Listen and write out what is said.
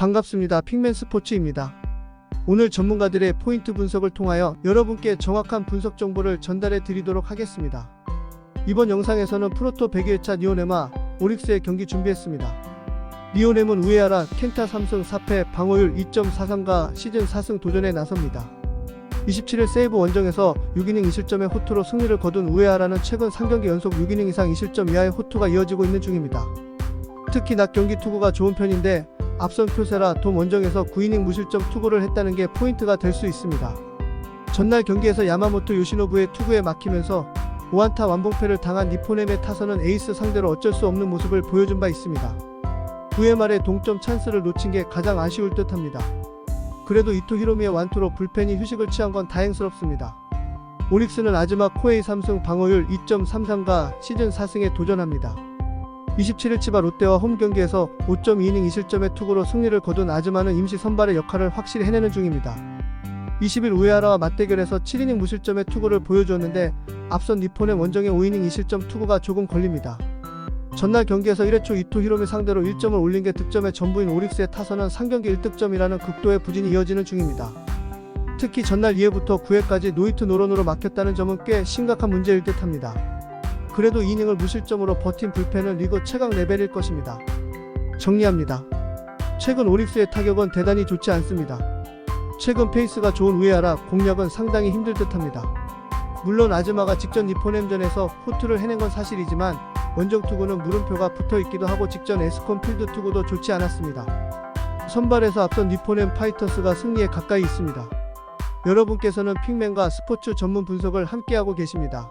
반갑습니다. 핑맨 스포츠입니다. 오늘 전문가들의 포인트 분석을 통하여 여러분께 정확한 분석 정보를 전달해 드리도록 하겠습니다. 이번 영상에서는 프로토 100회차 니오네마 오릭스의 경기 준비했습니다. 니오넴은 우에하라 켄타 3승 4패 방어율 2.43과 시즌 4승 도전에 나섭니다. 27일 세이브 원정에서 6이닝 2실점의 호투로 승리를 거둔 우에하라는 최근 3경기 연속 6이닝 이상 2실점 이하의 호투가 이어지고 있는 중입니다. 특히 낮 경기 투구가 좋은 편인데 앞선 표세라 돔 원정에서 9이닝 무실점 투구를 했다는 게 포인트가 될 수 있습니다. 전날 경기에서 야마모토 요시노부의 투구에 막히면서 5안타 완봉패를 당한 니포넴의 타선은 에이스 상대로 어쩔 수 없는 모습을 보여준 바 있습니다. 9회 말에 동점 찬스를 놓친 게 가장 아쉬울 듯 합니다. 그래도 이토 히로미의 완투로 불펜이 휴식을 취한 건 다행스럽습니다. 오릭스는 아즈마 코에이 3승 방어율 2.33과 시즌 4승에 도전합니다. 27일 치바 롯데와 홈 경기에서 5.2이닝 2실점의 투구로 승리를 거둔 아즈마는 임시 선발의 역할을 확실히 해내는 중입니다. 20일 우에하라와 맞대결에서 7이닝 무실점의 투구를 보여주었는데 앞선 니폰의 원정의 5이닝 2실점 투구가 조금 걸립니다. 전날 경기에서 1회 초 이토 히로미 상대로 1점을 올린 게 득점의 전부인 오릭스의 타선은 3경기 1득점이라는 극도의 부진이 이어지는 중입니다. 특히 전날 2회부터 9회까지 노이트 노런으로 막혔다는 점은 꽤 심각한 문제일 듯 합니다. 그래도 이닝을 무실점으로 버틴 불펜은 리그 최강 레벨일 것입니다. 정리합니다. 최근 오릭스의 타격은 대단히 좋지 않습니다. 최근 페이스가 좋은 우에하라 공략은 상당히 힘들 듯 합니다. 물론 아즈마가 직전 니포넴전에서 호투를 해낸 건 사실이지만 원정 투구는 물음표가 붙어 있기도 하고 직전 에스콘 필드 투구도 좋지 않았습니다. 선발에서 앞선 니포넴 파이터스가 승리에 가까이 있습니다. 여러분께서는 핑맨과 스포츠 전문 분석을 함께하고 계십니다.